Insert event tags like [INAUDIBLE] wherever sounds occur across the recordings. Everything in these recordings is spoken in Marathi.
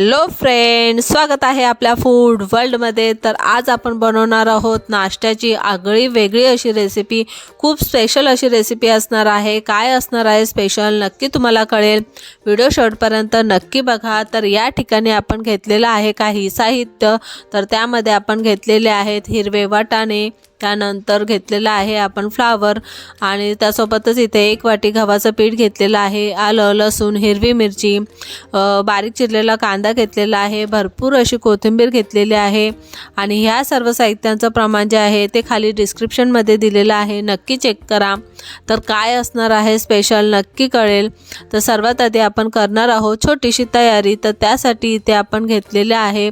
हॅलो फ्रेंड स्वागत आहे आपल्या फूड वर्ल्डमध्ये तर आज आपण बनवणार आहोत नाश्त्याची आगळी वेगळी अशी रेसिपी खूप स्पेशल अशी रेसिपी असणार आहे. काय असणार आहे स्पेशल नक्की तुम्हाला कळेल. व्हिडिओ शेवटपर्यंत नक्की बघा. तर या ठिकाणी आपण घेतलेलं आहे काही साहित्य. तर त्यामध्ये आपण घेतलेले आहेत हिरवे वाटाणे त्यानंतर घेतलेलं आहे आपण फ्लावर आणि त्यासोबतच इथे एक वाटी गव्हाचं पीठ घेतलेलं आहे आलं लसूण हिरवी मिरची बारीक चिरलेला कांदा घेतलेला आहे भरपूर अशी कोथिंबीर घेतलेली आहे आणि ह्या सर्व साहित्यांचं प्रमाण जे आहे ते खाली डिस्क्रिप्शनमध्ये दिलेलं आहे नक्की चेक करा. तर काय असणार आहे स्पेशल नक्की कळेल. तर सर्वात आधी आपण करणार आहोत छोटीशी तयारी. तर त्यासाठी इथे आपण घेतलेले आहे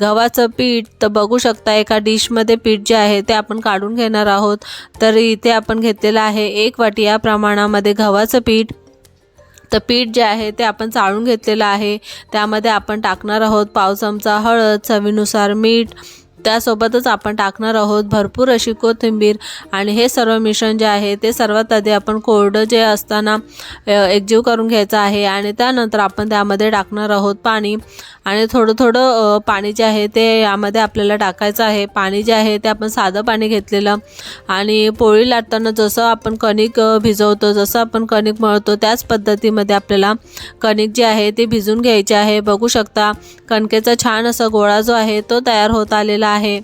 गव्हाचं पीठ. तर बघू शकता एका डिशमध्ये पीठ जे आहे ते आपण काढून घेणार आहोत. तर इथे आपण घेतलेलं आहे एक वाटी या प्रमाणामध्ये गव्हाचं पीठ. तर पीठ जे आहे ते आपण चाळून घेतलेलं आहे. त्यामध्ये आपण टाकणार आहोत पाव चमचा हळद चवीनुसार मीठ त्यासोबतच आपण टाकणार आहोत भरपूर अशी कोथिंबीर. आणि हे सर्व मिश्रण जे आहे ते सर्वात आधी आपण कोरडं जे असताना एकजीव करून घ्यायचं आहे. आणि त्यानंतर आपण त्यामध्ये टाकणार आहोत पाणी. आणि थोडं थोडं पाणी जे आहे ते यामध्ये आपल्याला टाकायचं आहे. पाणी जे आहे ते आपण साधं पाणी घेतलेलं. आणि पोळी लाटताना जसं आपण कणिक भिजवतो जसं आपण कणिक मळतो त्याच पद्धतीमध्ये आपल्याला कणिक जे आहे ते भिजून घ्यायचे आहे. बघू शकता कणकेचा छान असा गोळा जो आहे तो तयार होत आलेला आहे आहे.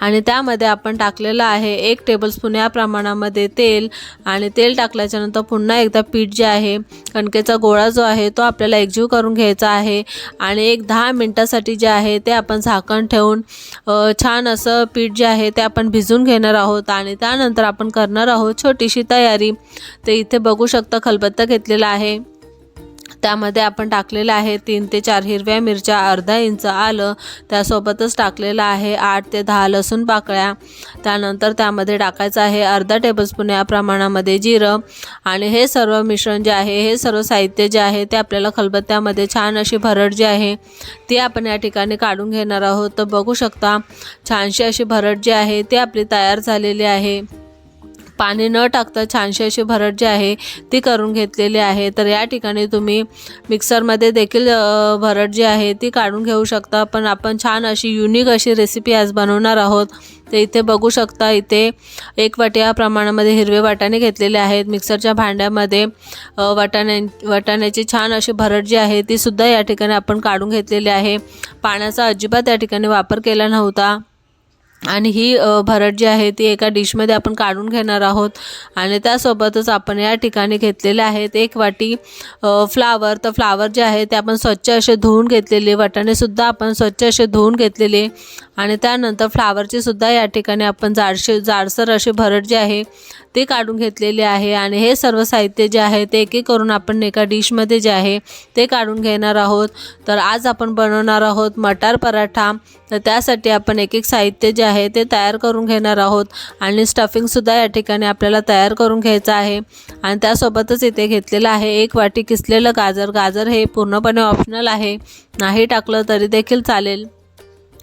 आणि त्यामध्ये आपण टाकलेलं आहे एक टेबलस्पून या प्रमाणामध्ये तेल. आणि तेल टाकल्याच्यानंतर पुन्हा एकदा पीठ जे आहे कणकेचा गोळा जो आहे तो आपल्याला एकजीव करून घ्यायचा आहे. आणि एक दहा मिनटासाठी जे आहे ते आपण झाकण ठेवून छान असं पीठ जे आहे ते आपण भिजून घेणार आहोत. आणि त्यानंतर आपण करणार आहोत छोटीशी तयारी. ते इथे बघू शकता खलबत्ता घेतलेला आहे. त्यामध्ये आपण टाकलेलं आहे तीन ते चार हिरव्या मिरच्या अर्धा इंच आलं त्यासोबतच टाकलेलं आहे आठ ते दहा लसूण पाकळ्या. त्यानंतर त्यामध्ये टाकायचं आहे अर्धा टेबलस्पून या प्रमाणामध्ये जिरं. आणि हे सर्व मिश्रण जे आहे हे सर्व साहित्य जे आहे ते आपल्याला खलबत्त्यामध्ये छान अशी भरड जी आहे ती आपण या ठिकाणी काढून घेणार आहोत. तर बघू शकता छानशी अशी भरड जी आहे ती आपली तयार झालेली आहे. पाणी न टाकता छानशी अशी भरट जी आहे ती करून घेतलेली आहे. तर या ठिकाणी तुम्ही मिक्सरमध्ये देखील भरट जी आहे ती काढून घेऊ शकता. पण आपण छान अशी युनिक अशी रेसिपी आज बनवणार आहोत. तर इथे बघू शकता इथे एक वाट्या प्रमाणामध्ये हिरवे वाटाणे घेतलेले आहेत. मिक्सरच्या भांड्यामध्ये वाटाणे वाटाण्या वाटाण्याची छान अशी भरट जी आहे ती सुद्धा या ठिकाणी आपण काढून घेतलेली आहे. पाण्याचा अजिबात या ठिकाणी वापर केला नव्हता. आणि ही भरड भरट जी आहे ती एका डिशमध्ये आपण काढून घेणार आहोत. आणि त्यासोबतच आपण या ठिकाणी घेतलेले आहेत एक वाटी फ्लावर तर फ्लावर जे आहे ते आपण स्वच्छ असे धुवून घेतलेले वाटाणेसुद्धा आपण स्वच्छ असे धुवून घेतलेले. आणि त्यानंतर फ्लावरची सुद्धा या ठिकाणी आपण जाडशे जाडसर असे भरट जे आहे ते काढून घेतलेले आहे. आणि हे सर्व साहित्य जे आहे ते एक एक करून आपण एका डिशमध्ये जे आहे ते काढून घेणार आहोत. तर आज आपण बनवणार आहोत मटार पराठा. तर त्यासाठी आपण एक एक साहित्य जे आहे ते तयार करून घेणार आहोत. आणि स्टफिंगसुद्धा या ठिकाणी आपल्याला तयार करून घ्यायचं आहे. आणि त्यासोबतच इथे घेतलेलं आहे एक वाटी किसलेलं गाजर. गाजर हे पूर्णपणे ऑप्शनल आहे. नाही टाकलं तरी देखील चालेल.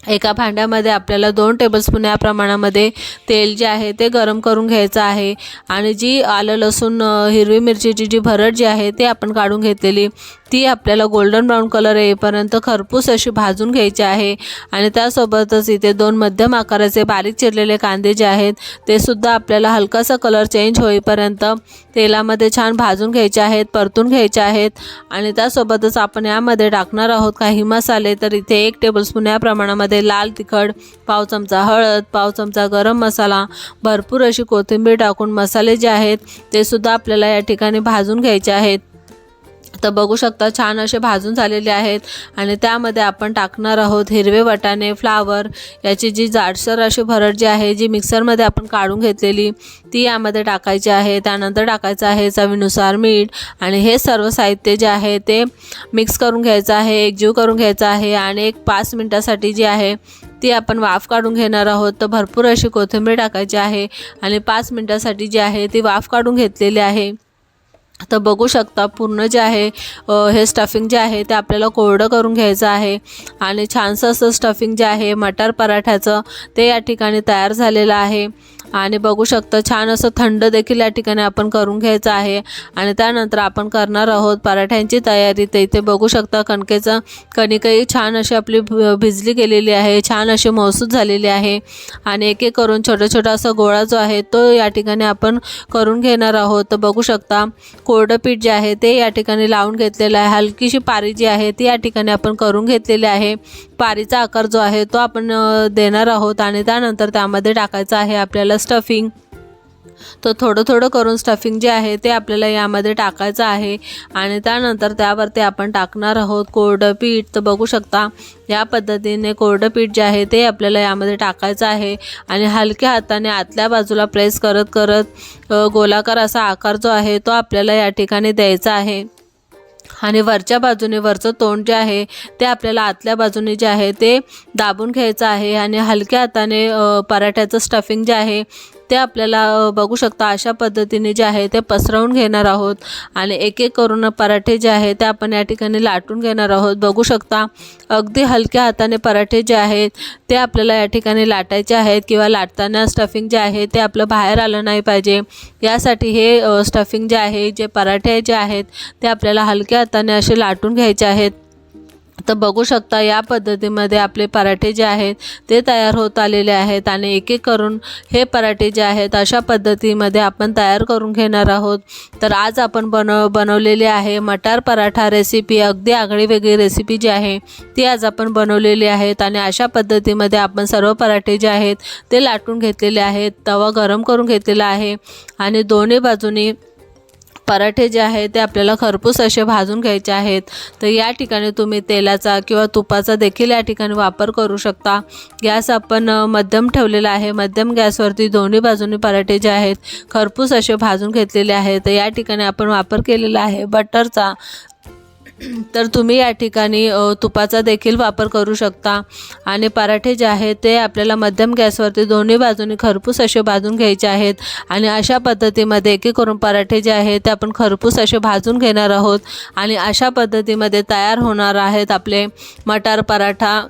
एका भांड्यामध्ये आपल्याला दोन टेबलस्पून या प्रमाणामध्ये तेल जे आहे ते गरम करून घ्यायचं आहे. आणि जी आलं लसूण हिरवी मिरचीची जी भरड जी आहे ते आपण काढून घेतलेली. ती आपल्याला गोल्डन ब्राऊन कलर येईपर्यंत खरपूस अशी भाजून घ्यायची आहे. आणि त्यासोबतच इथे दोन मध्यम आकाराचे बारीक चिरलेले कांदे जे आहेत ते सुद्धा आपल्याला हलकासा कलर चेंज होईपर्यंत तेलामध्ये छान भाजून घ्यायचे आहेत परतून घ्यायचे आहेत. आणि त्यासोबतच आपण यामध्ये टाकणार आहोत काही मसाले. तर इथे एक टेबलस्पून या प्रमाणामध्ये लाल तिखट पाव चमचा हळद पाव चमचा गरम मसाला भरपूर अशी कोथिंबीर टाकून मसाले जे आहेत ते सुद्धा आपल्याला या ठिकाणी भाजून घ्यायचे आहेत. तर बघू शकता छान असे भाजून झालेले आहेत. आणि त्यामध्ये आपण टाकणार आहोत हिरवे वटाणे फ्लावर याची जी जाडसर अशी भरड जी आहे जी मिक्सरमध्ये आपण काढून घेतलेली ती यामध्ये टाकायची आहे. त्यानंतर टाकायचं आहे चवीनुसार मीठ आणि हे सर्व साहित्य जे आहे ते मिक्स करून घ्यायचं आहे एकजीव करून घ्यायचं आहे आणि एक पाच मिनटासाठी जी आहे ती आपण वाफ काढून घेणार आहोत. तर भरपूर अशी कोथिंबीर टाकायची आहे आणि पाच मिनटासाठी जी आहे ती वाफ काढून घेतलेली आहे. तर बघू शकता पूर्ण जे आहे हे स्टफिंग जे आहे ते आपल्याला कोरडं करून घ्यायचं आहे. आणि छानसं असं स्टफिंग जे आहे मटार पराठ्याचं ते या ठिकाणी तयार झालेलं आहे. आणि बघू शकता छान असं थंड देखील या ठिकाणी आपण करून घ्यायचं आहे. आणि त्यानंतर आपण करणार आहोत पराठ्यांची तयारी. तर इथे बघू शकता कणकेचं कणिकही छान अशी आपली भिजली गेलेली आहे. छान अशी महसूस झालेली आहे. आणि एक एक करून छोटा छोटा असा गोळा जो आहे तो या ठिकाणी आपण करून घेणार आहोत. तर बघू शकता कोरडं पीठ जे आहे ते या ठिकाणी लावून घेतलेलं आहे. हलकीशी पारी जी आहे ती या ठिकाणी आपण करून घेतलेली आहे. पारीचा आकार जो आहे तो आपण देणार आहोत आणि त्यानंतर त्यामध्ये टाकायचं आहे आपल्याला स्टफिंग तर थोडं थोडं करून स्टफिंग जे आहे ते आपल्याला यामध्ये टाकायचं आहे आणि त्यानंतर त्यावरती आपण टाकणार आहोत कोरडं पीठ. तर बघू शकता या पद्धतीने कोरडं पीठ जे आहे ते आपल्याला यामध्ये टाकायचं आहे आणि हलक्या हाताने आतल्या बाजूला प्रेस करत करत गोलाकार असा आकार जो आहे तो आपल्याला या ठिकाणी द्यायचा आहे. आणि वरच्या बाजूने वरचं तोंड जे आहे ते आपल्याला आतल्या बाजूने जे आहे ते दाबून घ्यायचं आहे. आणि हलक्या हाताने पराठ्याचं स्टफिंग जे आहे ते आपल्याला बघू शकता अशा पद्धतीने जे आहे ते पसरवून घेणार आहोत. आणि एक एक करून पराठे जे आहे ते आपण या ठिकाणी लाटून घेणार आहोत. बघू शकता अगदी हलक्या हाताने पराठे जे आहेत ते आपल्याला या ठिकाणी लाटायचे आहेत किंवा लाटताना स्टफिंग जे आहे ते आपलं बाहेर आलं नाही पाहिजे. यासाठी हे स्टफिंग जे आहे जे पराठे जे आहेत ते आपल्याला हलक्या हाताने असे लाटून घ्यायचे आहेत. तर बघू शकता या पद्धतीमध्ये आपले पराठे जे आहेत ते तयार होत आलेले आहेत आणि एक एक करून हे पराठे जे आहेत अशा पद्धतीमध्ये आपण तयार करून घेणार आहोत. तर आज आपण बनव बनवलेली आहे मटार पराठा रेसिपी अगदी आगळी वेगळी रेसिपी जी आहे ती आज आपण बनवलेली आहेत आणि अशा पद्धतीमध्ये आपण सर्व पराठे जे आहेत ते लाटून घेतलेले आहेत तवा गरम करून घेतलेला आहे आणि दोन्ही बाजूनी पराठे जे आहेत ते आपल्याला खरपूस असे भाजून घ्यायचे आहेत. तर या ठिकाणी तुम्ही तेलाचा किंवा तुपाचा देखील या ठिकाणी वापर करू शकता. गॅस आपण मध्यम ठेवलेला आहे. मध्यम गॅसवरती दोन्ही बाजूनी पराठे जे आहेत खरपूस असे भाजून घेतलेले आहेत. तर या ठिकाणी आपण वापर केलेला आहे बटरचा. [CLEARS THROAT] तर तुम्ही या ठिकाणी तुपाचा देखील वापर करू शकता. आणि पराठे जे आहेत ते आपल्याला मध्यम गॅसवरती दोन्ही बाजूंनी खरपूस असे भाजून घ्यायचे आहेत. आणि अशा पद्धतीमध्ये एक एक करून पराठे जे आहेत ते आपण खरपूस असे भाजून घेणार आहोत. आणि अशा पद्धतीमध्ये तयार होणार आहेत आपले मटार पराठा.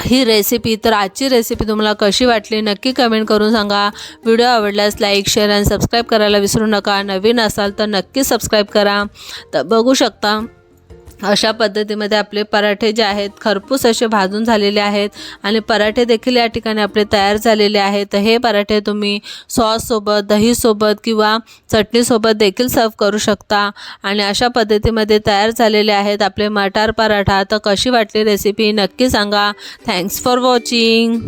ही रेसिपी तर आजची रेसिपी तुम्हाला कशी वाटली नक्की कमेंट करून सांगा. व्हिडिओ आवडल्यास लाईक शेअर आणि सबस्क्राईब करायला विसरू नका. नवीन असाल तर नक्की सबस्क्राईब करा. तर बघू शकता. अशा पद्धतीमध्ये आपले पराठे जे आहेत खरपूस असे भाजून झालेले आहेत आणि पराठे देखील या ठिकाणी आपले तयार झालेले आहेत. हे पराठे तुम्ही सॉससोबत दहीसोबत किंवा चटणीसोबत देखील सर्व करू शकता. आणि अशा पद्धतीमध्ये तयार झालेले आहेत आपले मटार पराठा. तर कशी वाटली रेसिपी नक्की सांगा. Thanks for watching